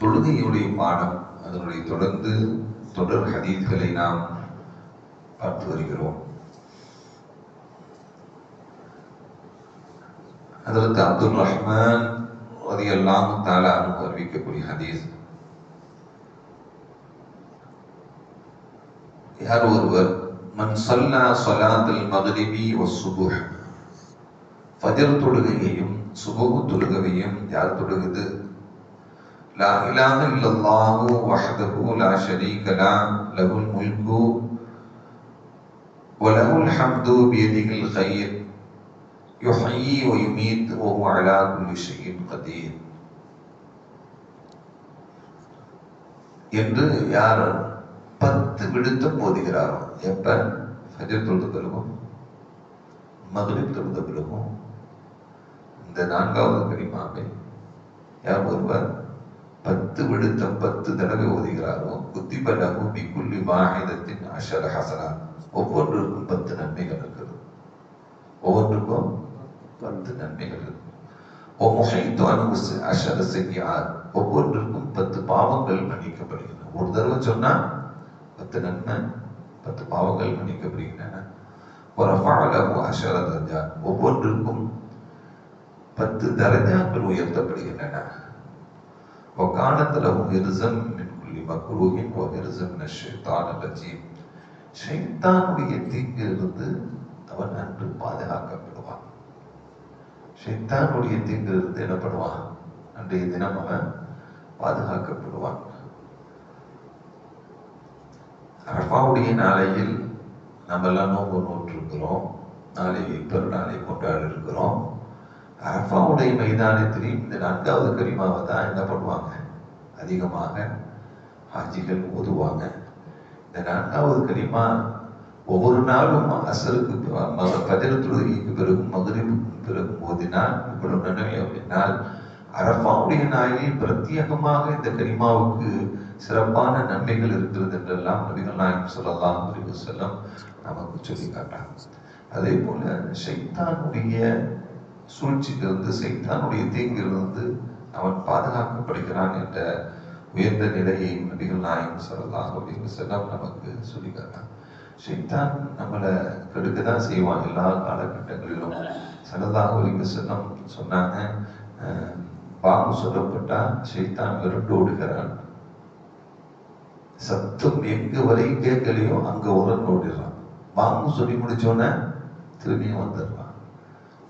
தொழுகையுடைய பாடம். அதனுடைய தொடர்ந்து தொடர் ஹதீஸ்களை நாம் பார்த்து வருகிறோம். அதற்கு அப்துல் ரஹ்மான் ரதியல்லாஹு தஆலா அன்ஹு அறிவிக்கக்கூடிய ஹதீஸ். யார் ஒருவர் மன் சல்லா ஸலாத்தல் மக்ரிபி வஸ்ஸுபுஹ் ஃபஜர் தொழுகையையும் சுபகு தொழுகையையும் யார் தொழுகுது? லா இலாஹ இல்லல்லாஹு வஹ்தஹு லா ஷரீக லா லஹுல் முல்கு وله الحمد بيده الخير يحيي ويميت وهو على كل شيء قدير என்று யார் பத்து விடுத்தம் போதுகிறாரோ எப்ப ஃபஜர் தொழுத பிறகும் மகரிப் தொழுத பிறகும் இந்த நான்காவது கனிமாவை யார் ஒருவர் பத்து விடுத்தம் பத்து தடவை ஓதுகிறாரோ குத்திபலகு பிக்குள்ளி வாஹிதத்தின் அஷர ஹசனா. ஒவ்வொன்றிற்கும் பத்து நன்மைகள் இருக்குது. ஒவ்வொன்றுக்கும் பத்து நன்மைகள் இருக்கு ஓ முஹைத்து அனுபு அஷர செய்யார் ஒவ்வொன்றிற்கும் பத்து பாவங்கள் மன்னிக்கப்படுகின்றன. ஒரு தடவை சொன்னா பத்து நன்மை பத்து பாவங்கள் மன்னிக்கப்படுகின்றன. ஒரு அஃபாலகு அஷர தர்ஜா ஒவ்வொன்றிற்கும் பத்து தரஜாக்கள் உயர்த்தப்படுகின்றன. وكانت له هرزا من كل مكروه وهرزا من الشيطان الرجيم ஷைத்தானுடைய தீங்கிலிருந்து அவன் அன்று பாதுகாக்கப்படுவான் ஷைத்தானுடைய தீங்கிலிருந்து என்ன பண்ணுவான் அன்றைய தினம் அவன் பாதுகாக்கப்படுவான் அரபாவுடைய நாளையில் நம்ம எல்லாம் நோன்பு நோற்றிருக்கிறோம் நாளை பெருநாளை கொண்டாடி இருக்கிறோம் அரபாவுடைய மைதானத்திலையும் இந்த நான்காவது கரிமாவை தான் என்ன பண்ணுவாங்க? அதிகமாக ஹாஜிகள் ஓதுவாங்க. இந்த நான்காவது கரிமா ஒவ்வொரு நாளும் அசருக்கு பதில பிறகும் மகரிபுக்கு பிறகும் ஓதினால் இவ்வளவு நன்மை அப்படின்னால் அரபாவுடைய நாயில் பிரத்யேகமாக இந்த கரிமாவுக்கு சிறப்பான நன்மைகள் இருக்கிறது என்றெல்லாம் நபிகள் நாயகம் சொல்லலாம் அறிவு செல்லம் நமக்கு சொல்லி காட்டாங்க அதே போல சைத்தானுடைய சூழ்ச்சியிலிருந்து சைத்தானுடைய தீங்கிலிருந்து அவன் பாதுகாக்கப்படுகிறான் என்ற உயர்ந்த நிலையை நபிகள் நாயகம் சொல்லலாம் அப்படின்னு செல்லம் நமக்கு சொல்லி சைத்தான் நம்மளை கெடுக்க தான் செய்வான் எல்லா காலகட்டங்களிலும். சலதாக ஒலிங்க செல்லம் சொன்னாங்க பாம்பு சொல்லப்பட்டா சைத்தான் விரண்டு ஓடுகிறான். சத்தம் எங்க வரையும் கேட்கலையோ அங்க உரண்டு ஓடிடுறான். பாம்பு சொல்லி முடிச்சோன்னே திரும்பியும் வந்துடுறான்.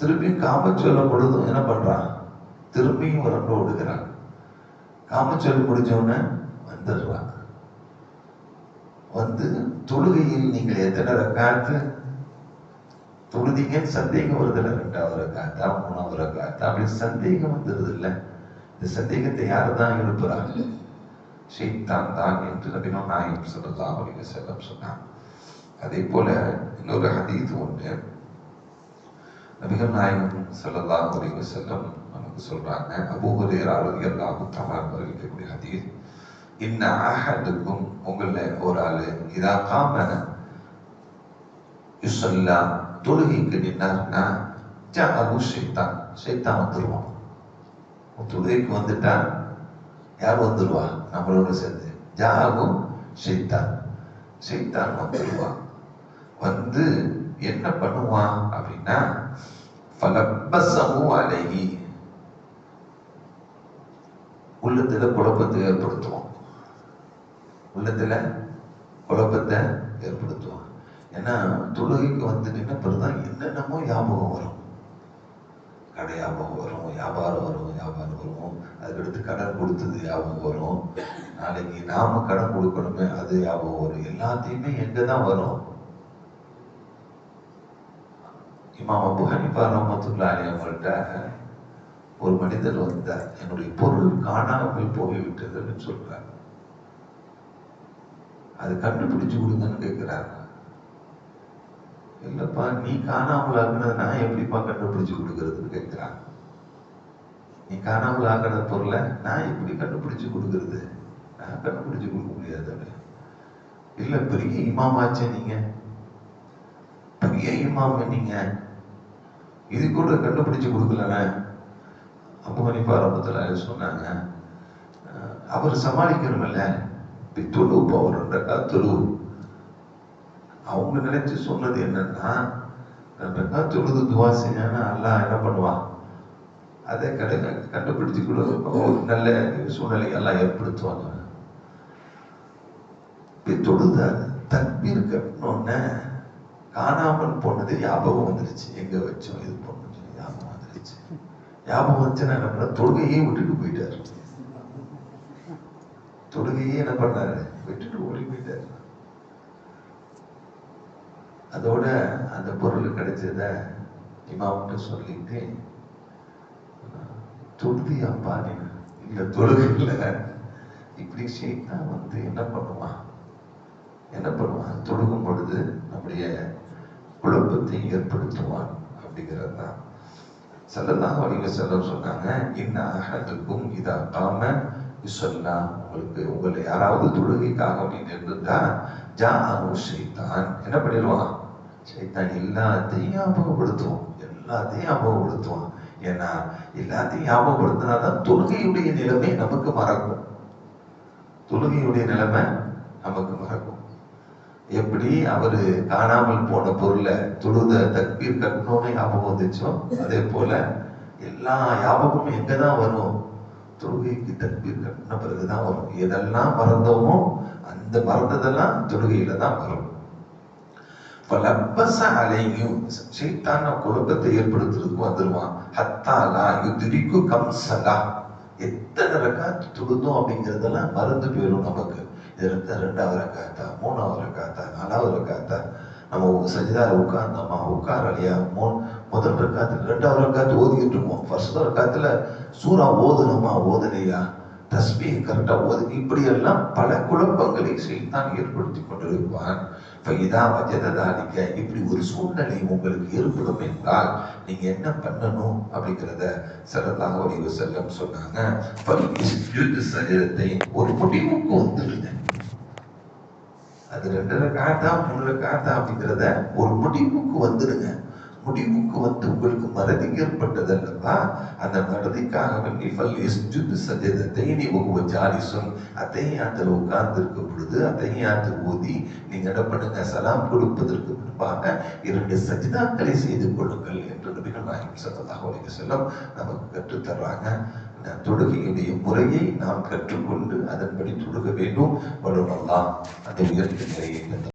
திரும்பியும் காமச்சொல்லும் பொழுதும் என்ன பண்றான்? திரும்பியும் உரண்டு ஓடுகிறான் காமச்சொல்லி முடிச்சோன்னே வந்துடுறான். வந்து தொழுகையில் நீங்கள் எத்தனை ரக்காத்து? தொழுதிங்கன்னு சந்தேகம் வருதுல்ல ரெண்டாவது ரக்காத்தா? மூணாவது ரக்காத்தா? அப்படி சந்தேகம் வந்துடுது இல்லை? இந்த சந்தேகத்தை யார் தான் எழுப்புறாங்க ஷெய்தான் தான் என்று நபிகள் நாயம் சொல்லலாம் அப்படின்னு செல்லம் சொன்னான். அதே போல இன்னொரு ஹதீது ஒன்று நபிகள் நாயகம் சொல்லலாம் அப்படிங்க செல்லம் நமக்கு சொல்றாங்க அபூஹரேர் அறுதி அல்லாஹு தலான் அறிவிக்கக்கூடிய ஹதீஸ் இன்ன அஹதுக்கும் உங்கள ஒரு ஆளு இதா காம யுசல்லா தொழுகைக்கு நின்னார்னா ஜா அபு ஷைத்தான் ஷைத்தான் வந்துருவான் தொழுகைக்கு வந்துட்டா யார் வந்துருவா? நம்மளோட சேர்ந்து. ஜா அபு ஷைத்தான் ஷைத்தான் வந்துருவான் வந்து என்ன பண்ணுவான் அப்படின்னா ஃபலப்பசமு அழகி உள்ளத்துல குழப்பத்தை ஏற்படுத்துவோம். உள்ளத்துல குழப்பத்தை ஏற்படுத்துவோம். ஏன்னா தொழுகைக்கு வந்து நின்ன பிறகுதான் என்னென்னமோ ஞாபகம் வரும். கடை ஞாபகம் வரும் வியாபாரம் வரும் வியாபாரம் வரும். அதுக்கடுத்து கடன் கொடுத்தது ஞாபகம் வரும். நாளைக்கு நாம கடன் கொடுக்கணுமே அது ஞாபகம் வரும். எல்லாத்தையுமே எங்க தான் வரும்? இமாம் அபு ஹனிஃபா ரஹமத்துல்லா அலி அவங்கள்ட்ட ஒரு மனிதர் வந்தார் என்னுடைய பொருள் காணாமல் போய்விட்டதுன்னு சொல்றார் அது கண்டுபிடிச்சு கொடுங்கன்னு கேட்கிறார் இல்லப்பா நீ காணாமல் ஆக்குனது நான் எப்படிப்பா கண்டுபிடிச்சு கொடுக்கறதுன்னு கேட்கிறான் நீ காணாமல் ஆகிற பொருளை நான் எப்படி கண்டுபிடிச்சு கொடுக்கறது? நான் கண்டுபிடிச்சு கொடுக்க முடியாது இல்லை பெரிய இமாமாச்சே நீங்கள் பெரிய இமாம் நீங்க? இது கூட கண்டுபிடிச்சு கொடுக்கலண்ணே. அப்போ ஹனீஃபா பாரம்பத்தில் சொன்னாங்க. அவர் சமாளிக்கணும்ல இப்படி பவர் இப்போ அவங்க நினைச்சு சொன்னது என்னன்னா ரெண்டு ரக்காத் தொழுது துவா செஞ்சானா எல்லாம் என்ன பண்ணுவான் அதை கடை கண்டுபிடிச்சு கூட ஒரு நல்ல சூழ்நிலை எல்லாம் ஏற்படுத்துவாங்க. இப்படி தொழுத தக்பீர் காணாமல் போனது ஞாபகம் வந்துருச்சு. எங்க வச்சோம் இது பண்ணோம் சொல்லி ஞாபகம் வந்துருச்சு. ஞாபகம் வந்துச்சுன்னா என்ன தொழுகையே விட்டுட்டு போயிட்டாரு. தொழுகையே என்ன பண்ணாரு? விட்டுட்டு ஓடி போயிட்டாரு. அதோட அந்த பொருள் கிடைச்சத இமாவுக்கு சொல்லிட்டு தொழுதியாப்பா நீ இல்ல தொழுகை இல்லை இப்படி செய்தான் வந்து என்ன பண்ணுவான்? என்ன பண்ணுவான்? தொழுகும் பொழுது நம்முடைய குழப்பத்தை ஏற்படுத்துவான் அப்படிங்கிறது தான் செல்லலாம் வடிவ செல்லம் சொன்னாங்க இன்ன அகத்துக்கும் இதா காம உங்களுக்கு உங்களை யாராவது தொழுகைக்காக அப்படின்னு நின்றுட்டா ஜா அனு ஷைத்தான். என்ன பண்ணிடுவான்? ஷைத்தான் எல்லாத்தையும் ஞாபகப்படுத்துவோம் எல்லாத்தையும் ஞாபகப்படுத்துவான். ஏன்னா எல்லாத்தையும் ஞாபகப்படுத்தினாதான் தொழுகையுடைய நிலைமை நமக்கு மறக்கும். தொழுகையுடைய நிலைமை நமக்கு மறக்கும். எப்படி அவரு காணாமல் போன பொருளை தொழுத தக்பீர் கட்டணும்னு ஞாபகம் வந்துச்சோ? அதே போல எல்லா ஞாபகமும் எங்கதான் வரும்? தொழுகைக்கு தக்பீர் கட்டின பிறகுதான் வரும். எதெல்லாம் மறந்தோமோ அந்த மறந்ததெல்லாம் தொழுகையில தான் வரும். பலப்பச அலையும் சைத்தான குழப்பத்தை ஏற்படுத்துறதுக்கு வந்துருவான். ஹத்தாலா யுத்திரிக்கு கம்சலா. எத்தனை ரக்காத்து தொழுதோம் அப்படிங்கிறதெல்லாம் மறந்து போயிடும் நமக்கு. இது ரெண்டாவது ரக்காத்தா மூணாவது ரக்காத்தா நாலாவது ரக்காத்தா நம்ம சஜிதால உட்கார்ந்தோமா? உட்காரலையா மூ முதல் ரக்காத்துல ரெண்டாவது ரக்காத்து ஓதிக்கிட்டு இருப்போம். ஃபர்ஸ்ட் ரக்காத்துல சூறா ஓதுனோமா? ஓதலையா? தஸ்மியை கரெக்டாக ஓது இப்படியெல்லாம் பல குழப்பங்களை செய்தான் ஏற்படுத்தி கொண்டிருப்பான். ஃபைதா வஜததாலிக்க இப்படி ஒரு சூழ்நிலை உங்களுக்கு ஏற்படும் என்றால் நீங்க என்ன பண்ணணும் அப்படிங்கிறத சரதாக வடிவ செல்லம் சொன்னாங்க. சரீரத்தை ஒரு முடிவுக்கு வந்துடுங்க அது ரெண்டரை காத்தா மூணு காத்தா அப்படிங்கிறத ஒரு முடிவுக்கு வந்துடுங்க. முடிவுக்கு வந்து உங்களுக்கு மறதி ஏற்பட்டது அல்லவா அந்த மறதிக்காக வேண்டி ஃபல் இஸ்ஜுத் சஜதத்தை நீ ஒவ்வொரு ஜாலிசும். அத்தையாத்தில் உட்கார்ந்து இருக்கும் பொழுது அதையாந்து ஊதி நீங்க என்ன பண்ணுங்க சலாம் கொடுப்பதற்கு முன்பாக இரண்டு சஜிதாக்களை செய்து கொள்ளுங்கள் என்று நபிகள் நாயகம் ஸல்லல்லாஹு அலைஹி வஸல்லம் நமக்கு கற்றுத் தர்றாங்க. தொழுகையுடைய முறையை நாம் கற்றுக்கொண்டு அதன்படி தொழுக வேண்டும். வரும் அதை அந்த உயர்ந்த நிலையை